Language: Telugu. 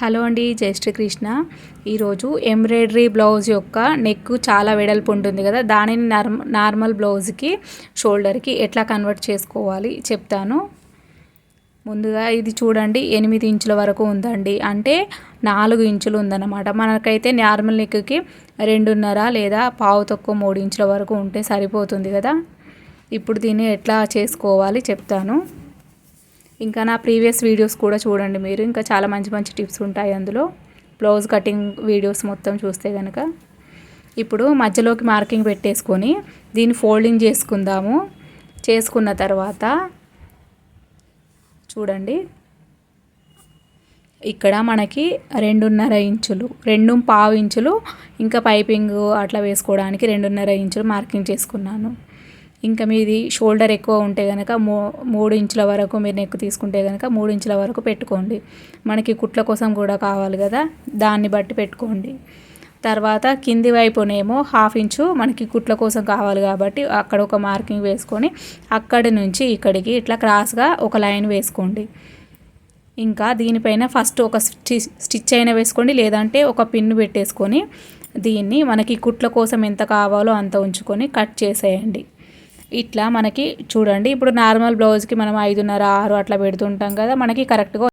హలో అండి జై శ్రీకృష్ణ. ఈరోజు ఎంబ్రాయిడరీ బ్లౌజ్ యొక్క నెక్ చాలా వెడల్పు ఉంటుంది కదా దానిని నార్మల్ బ్లౌజ్కి షోల్డర్కి ఎట్లా కన్వర్ట్ చేసుకోవాలి చెప్తాను. ముందుగా ఇది చూడండి ఎనిమిది ఇంచుల వరకు ఉందండి. అంటే నాలుగు ఇంచులు ఉందన్నమాట. మనకైతే నార్మల్ నెక్కి రెండున్నర లేదా పావు తక్కువ మూడు ఇంచుల వరకు ఉంటే సరిపోతుంది కదా. ఇప్పుడు దీన్ని ఎట్లా చేసుకోవాలి చెప్తాను. ఇంకా నా ప్రీవియస్ వీడియోస్ కూడా చూడండి మీరు. ఇంకా చాలా మంచి మంచి టిప్స్ ఉంటాయి అందులో. బ్లౌజ్ కటింగ్ వీడియోస్ మొత్తం చూస్తే కనుక ఇప్పుడు మధ్యలోకి మార్కింగ్ పెట్టేసుకొని దీన్ని ఫోల్డింగ్ చేసుకుందాము. చేసుకున్న తర్వాత చూడండి. ఇక్కడ మనకి రెండున్నర ఇంచులు రెండు పావు ఇంచులు ఇంకా పైపింగ్ అట్లా వేసుకోవడానికి రెండున్నర ఇంచులు మార్కింగ్ చేసుకున్నాను. ఇంకా మీది షోల్డర్ ఎక్కువ ఉంటే కనుక మూ మూడు ఇంచుల వరకు మీరు నెక్ తీసుకుంటే కనుక మూడు ఇంచుల వరకు పెట్టుకోండి. మనకి కుట్ల కోసం కూడా కావాలి కదా దాన్ని బట్టి పెట్టుకోండి. తర్వాత కింది వైపునేమో హాఫ్ ఇంచు మనకి కుట్ల కోసం కావాలి కాబట్టి అక్కడ ఒక మార్కింగ్ వేసుకొని అక్కడి నుంచి ఇక్కడికి ఇట్లా క్రాస్గా ఒక లైన్ వేసుకోండి. ఇంకా దీనిపైన ఫస్ట్ ఒక స్టిచ్ అయినా వేసుకోండి లేదంటే ఒక పిన్ను పెట్టేసుకొని దీన్ని మనకి కుట్ల కోసం ఎంత కావాలో అంత ఉంచుకొని కట్ చేసేయండి. ఇట్లా మనకి చూడండి. ఇప్పుడు నార్మల్ బ్లౌజ్కి మనం ఐదున్నర ఆరు అట్లా పెడుతుంటాం కదా మనకి కరెక్ట్గా